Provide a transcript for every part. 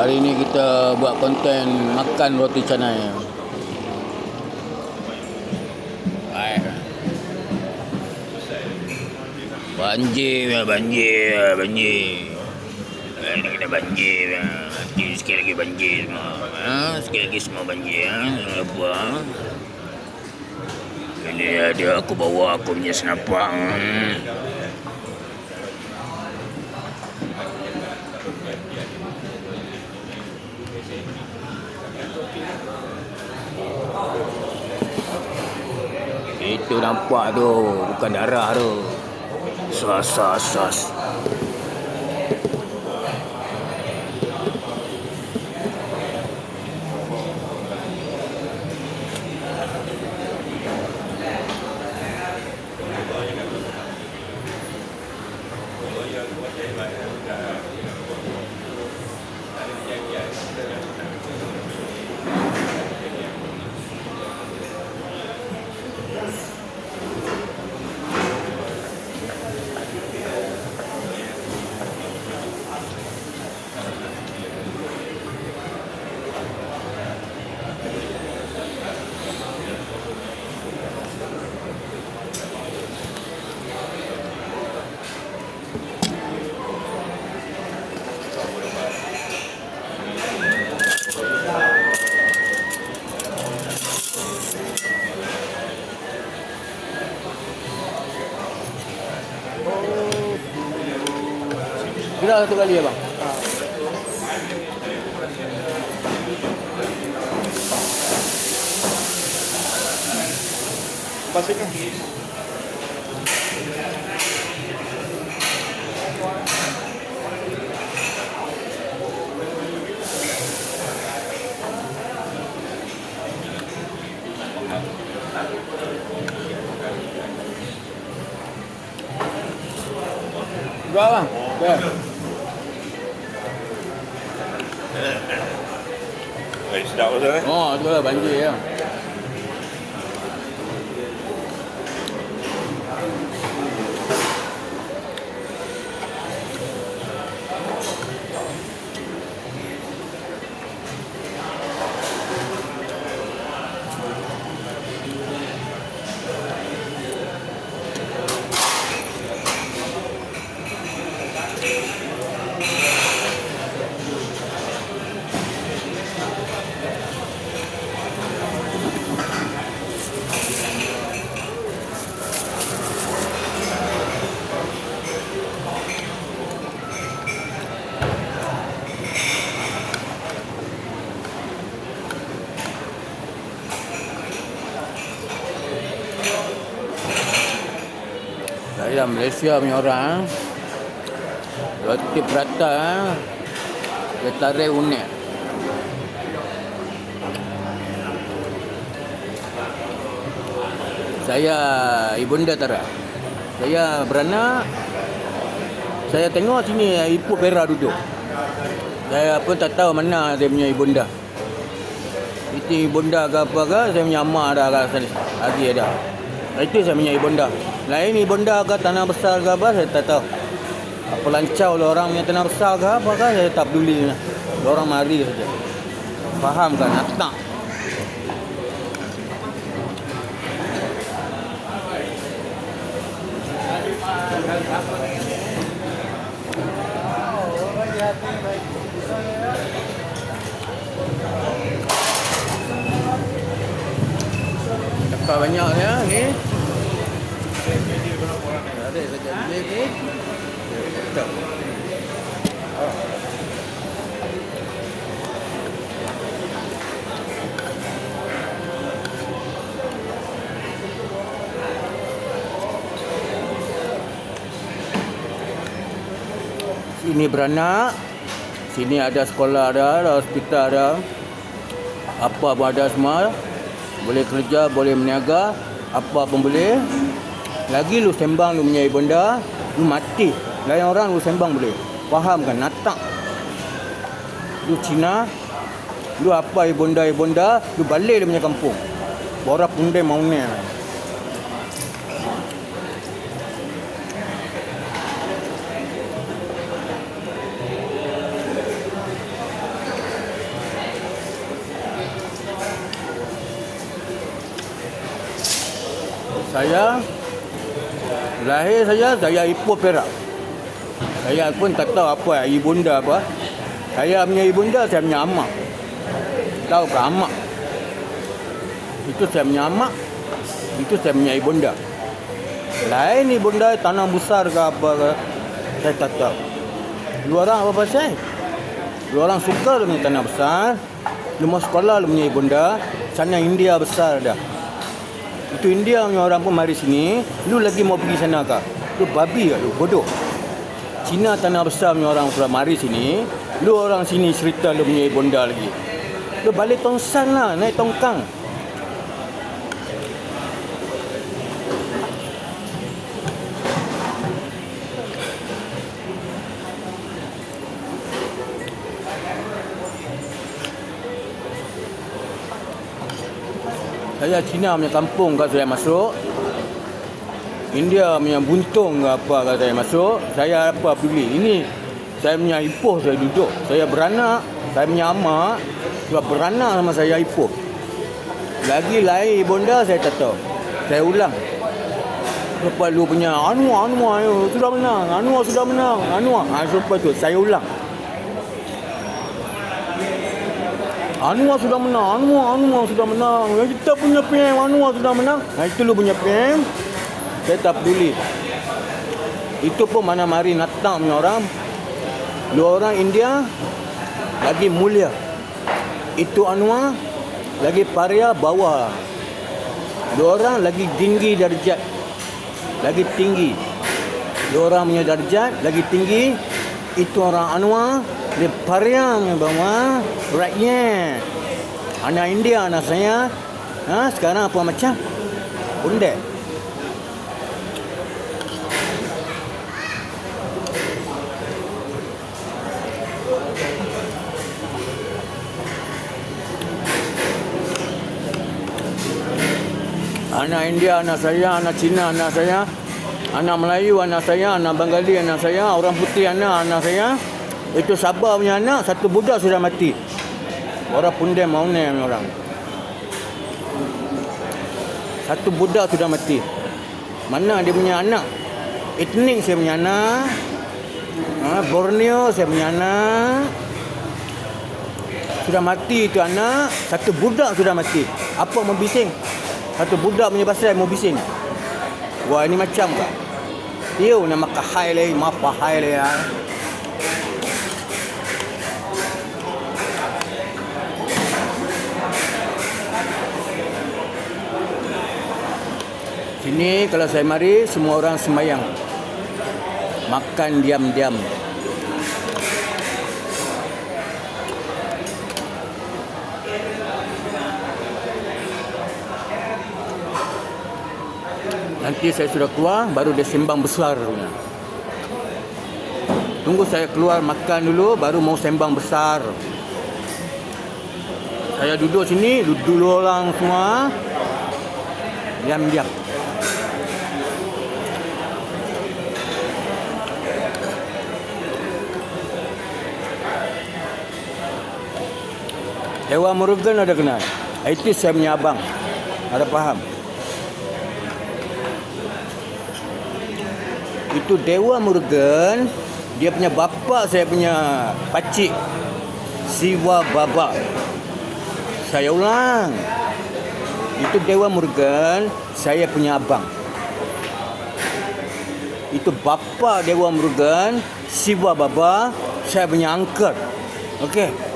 Hari ni kita buat konten makan roti canai. Banjir, ya, banjir, ya, banjir. Eh, Ini kita banjir. ya. Nanti sikit lagi banjir semua. Ha? Sikit lagi semua banjir. Ha? Jangan lupa. Ini dia aku bawa aku punya senapang. Hmm. Itu nampak tu Bukan darah tu. Sas sas sas satu kali ya bang Pasirnya. Oh tu lah banjir Saya Malaysia punya orang. Roti prata eh. Dia tarik unik Saya ibunda Tara Saya beranak. Saya tengok sini Ibu Pera duduk. Saya pun tak tahu mana dia punya ibunda. Itu ibunda ke apa ke Saya punya amak dah kat sana. Lagi ada Itu saya punya ibunda Lain ibunda ke tanah besar ke apa Saya tak tahu. Apa lancau lah orang punya tanah besar ke apa ke Saya tak peduli. Orang mari saja. Faham kan? Tak? Cakap banyak ya ni. Ada saja dia ni. Sini beranak. Sini ada sekolah ada, ada hospital ada. Apa pun ada semua. Boleh kerja, boleh meniaga, apa pun boleh. Lagi lu sembang lu punya ibunda, lu mati. Lain orang lu sembang boleh. Faham kan? Natak. Lu Cina, lu apa ibunda-ibunda, lu balik lu punya kampung. Borak pundai maunya. Saya lahir saya saya Ipoh Perak. Saya pun tak tahu apa ibunda apa. Saya punya ibunda saya punya amak. Tahu ke amak? Itu saya punya amak. Itu saya punya ibunda. Lain ibunda tanah besar ke apa ke. Saya tak tahu. Dua orang apa pasal? Dua orang suka punya tanah besar. Dia sekolah dia punya ibunda. Sana India besar dah. Itu India punya orang pun mari sini. Lu lagi mau pergi sana kah? Lu babi kah lu? Bodoh. Cina tanah besar punya orang sudah mari sini. Lu orang sini cerita lu punya ibunda lagi. Lu balik tongsan lah. Naik tongkang. Saya Cina punya kampung kalau saya masuk. India punya buntung ke apa kalau saya masuk. Saya apa pilih. Ini saya punya ipoh saya duduk. Saya beranak. Saya punya amak. Sebab beranak sama saya ipoh. Lagi lain bonda saya tak tahu. Saya ulang. Lepas lu punya Anwar, Anwar ayo, sudah menang. Anwar sudah menang. Anwar. Ha, lepas tu saya ulang. Anwar sudah menang. Anwar, Anwar sudah menang. Yang kita punya PM, Anwar sudah menang. Nah, itu lu punya PM. Saya tak peduli. Itu pun mana mari natang punya orang. Dua orang India lagi mulia. Itu Anwar lagi paria bawah. Dua orang lagi tinggi darjat. Lagi tinggi. Dua orang punya darjat lagi tinggi. Itu orang Anwar dia paria punya bawah. Rakyat. Anak India anak saya. Ha, sekarang apa macam? Undek. Anak India anak saya, anak Cina anak saya, anak Melayu anak saya, anak Bengali anak saya, orang putih anak anak saya. Itu Sabah punya anak, satu budak sudah mati. Orang punde mau ni orang. Satu budak sudah mati. Mana dia punya anak? Etnik saya punya anak. Ha, Borneo saya punya anak. Sudah mati itu anak. Satu budak sudah mati. Apa mau bising? Satu budak punya pasal mau bising. Wah ini macam ke? Dia kahai lagi, maaf kahai lagi ya. Sini kalau saya mari semua orang semayang. Makan diam-diam. Nanti saya sudah keluar baru dia sembang besar punya. Tunggu saya keluar makan dulu baru mau sembang besar. Saya duduk sini, duduk orang semua. Diam-diam. Dewa Murugan ada kenal. Itu saya punya abang. Ada faham? Itu Dewa Murugan. Dia punya bapa saya punya pakcik. Siwa Baba. Saya ulang. Itu Dewa Murugan. Saya punya abang. Itu bapa Dewa Murugan. Siwa Baba. Saya punya angkat. Okey.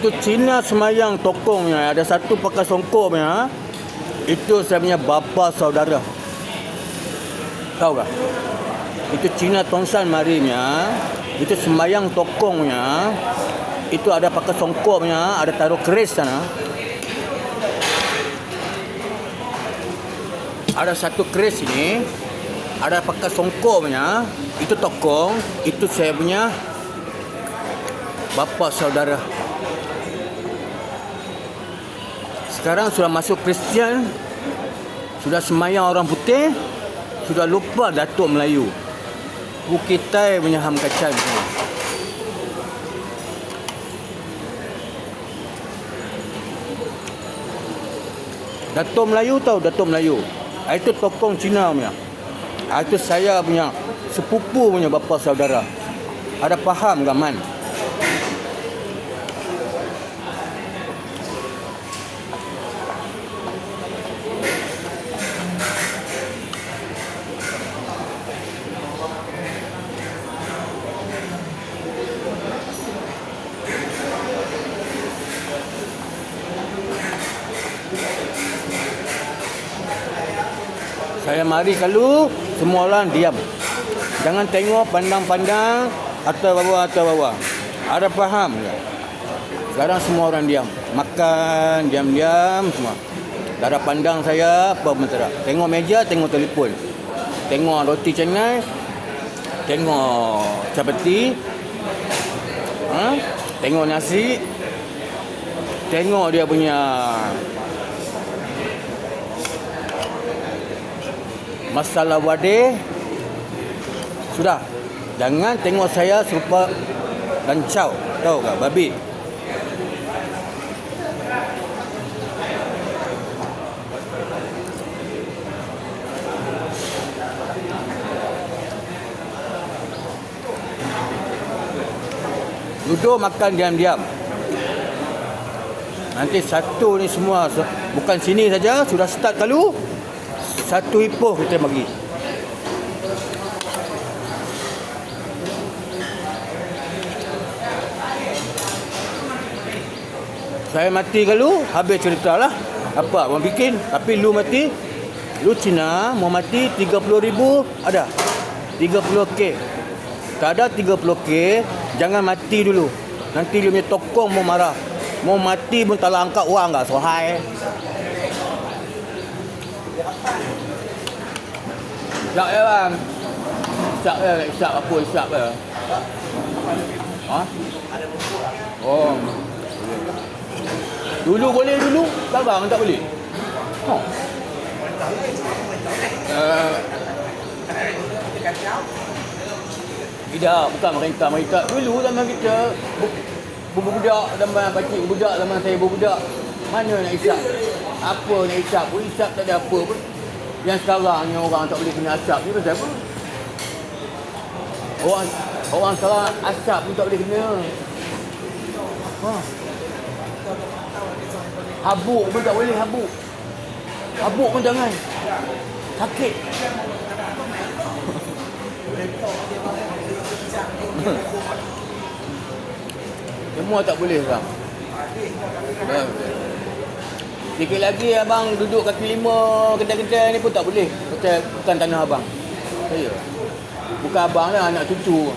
Itu Cina semayang tokongnya. Ada satu pakai songkoknya. Itu saya punya bapa saudara. Tahu tak? Itu Cina Tongsan marinya. Itu semayang tokongnya. Itu ada pakai songkoknya. Ada taruh keris sana. Ada satu keris ini. ada pakai songkor punya, itu tokong, itu saya punya bapa saudara. Sekarang sudah masuk Kristian, sudah semayang orang putih, sudah lupa Datuk Melayu. Bukit Tai punya ham kacang semua. Datuk Melayu tahu Datuk Melayu. Itu tokong Cina punya. Itu saya punya sepupu punya bapa saudara. Ada faham ke Man? Mari kalau semua orang diam. Jangan tengok pandang-pandang atas bawah atas bawah. Ada faham ke? Sekarang semua orang diam. Makan diam-diam semua. Tak ada pandang saya apa pun tak. Tengok meja, tengok telefon. Tengok roti canai. Tengok capati. Ha? Tengok nasi. Tengok dia punya masalah wadah sudah. Jangan tengok saya serupa lancau tahu tak? Babi. Duduk makan diam-diam. Nanti satu ni semua. Se- bukan sini saja. Sudah start kalau satu ipoh kita bagi. Saya mati kalau habis cerita lah. Apa orang bikin? Tapi lu mati lu Cina mau mati 30 ribu ada. 30k tak ada 30k jangan mati dulu. Nanti dia punya tokong mau marah. Mau mati pun tak lah angkat wang tak sohai Isyak ya bang. Isyak ya, isyak apa isyak ya? Ha? Oh. Dulu boleh dulu, sekarang tak boleh. Ha. Uh, tidak, bukan mereka mereka. Dulu zaman kita bu- budak zaman pakcik budak zaman saya budak. Mana nak isap? Apa nak isap? Isap tak ada apa pun. Yang sekarang ni orang tak boleh kena asap ni pasal apa? Orang orang sekarang asap pun tak boleh kena. Ha. Habuk pun tak boleh habuk. Habuk pun jangan. Sakit. Semua tak boleh sekarang. Ya. Sikit lagi abang duduk kaki lima kedai-kedai ni pun tak boleh. Macam bukan tanah abang. Saya. Bukan abang lah, anak cucu.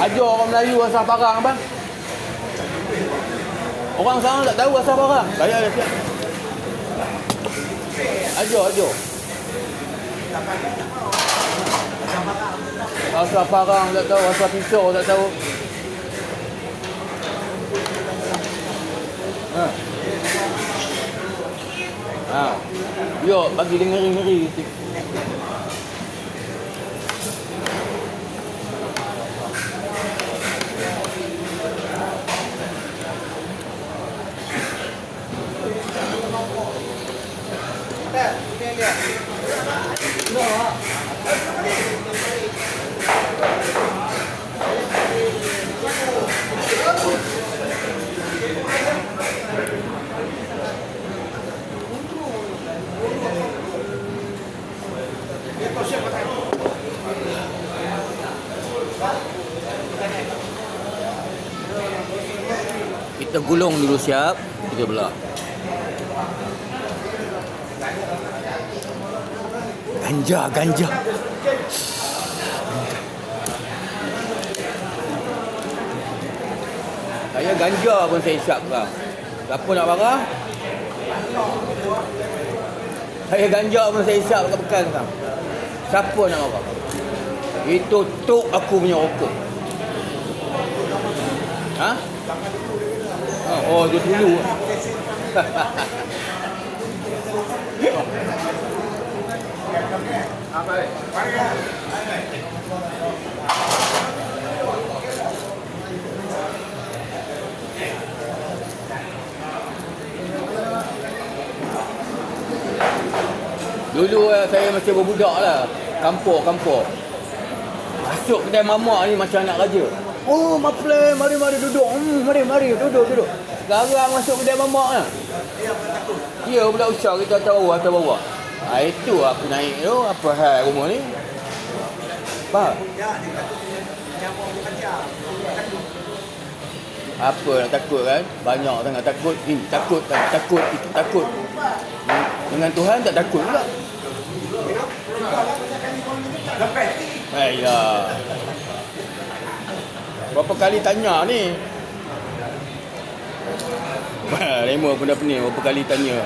Ajar orang Melayu asal parang abang. Orang sekarang tak tahu asal parang. Saya dah siap. Ajar, ajar. Asal parang tak tahu, asal pisau tak tahu. Ha. Ha. Yo, bagi dia ngeri-ngeri. Kita gulung dulu siap, kita belah. Ganja, ganja. Saya ganja pun saya isap sekarang. Siapa nak marah? Saya ganja pun saya isap bekal-bekal sekarang. Siapa nak marah? Itu tok aku punya rokok. Ha? Oh, dia dulu. Dulu eh, saya masih berbudak lah. Kampur-kampur. Masuk kedai mamak ni macam anak raja. Oh, maple, mari mari duduk. Hmm, mari mari duduk duduk. Sekarang masuk kedai mamak lah. Ya, pula usah kita atas bawah atas bawah. Ha, itu aku naik tu. Apa hal rumah ni? Apa? Apa nak takut kan? Banyak sangat takut. Ini takut, tak, takut, itu takut. Dengan Tuhan tak takut pula. Ayah. Berapa kali tanya ni? Remo pun dah pening berapa kali tanya.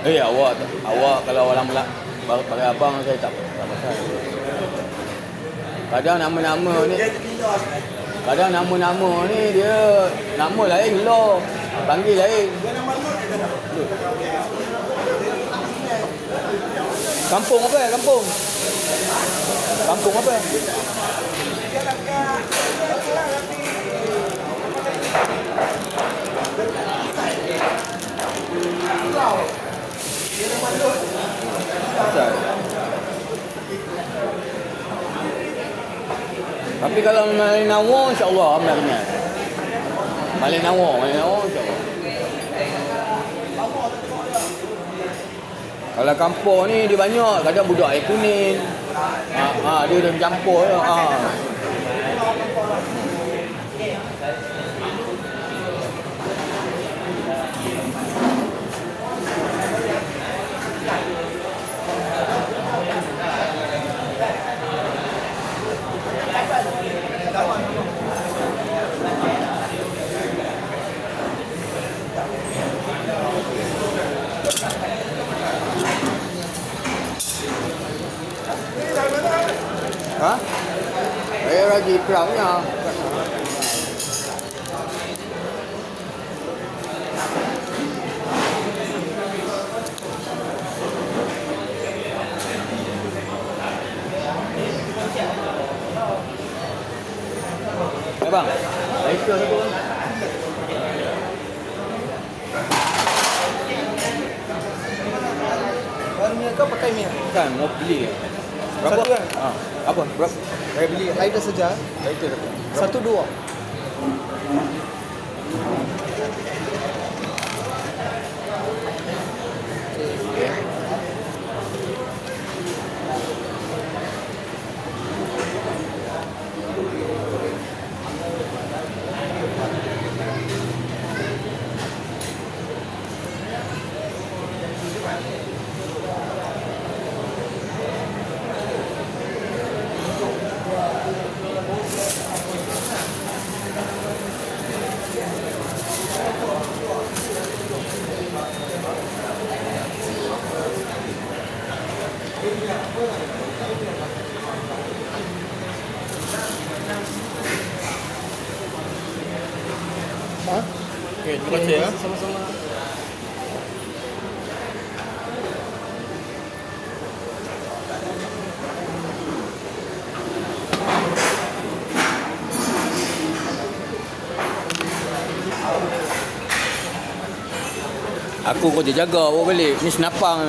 Eh awak awak kalau orang melak bagi abang saya tak tak pasal. Kadang nama-nama ni Kadang nama-nama ni dia nama lain law, panggil lain. Kampung apa? Kampung. Kampung apa? Tapi kalau Malay Nawa insya-Allah ambil kenal. Malay Nawa, Malay Nawa insya-Allah. Kalau kampung ni dia banyak, kadang budak air kuning. Ha, ha dia dah campur 啊！Je. Ha. Ha? Saya lagi perangnya. Eh bang, lighter satu bang. Baru minyak kau pakai minyak? Kan mau beli. Berapa? Satu kan? Ha. Apa? Berapa? Saya beli lighter saja. Lighter satu. Satu dua. Okay, terima kasih ya. Sama-sama. Aku kau dia jaga bawa balik. Ni senapang.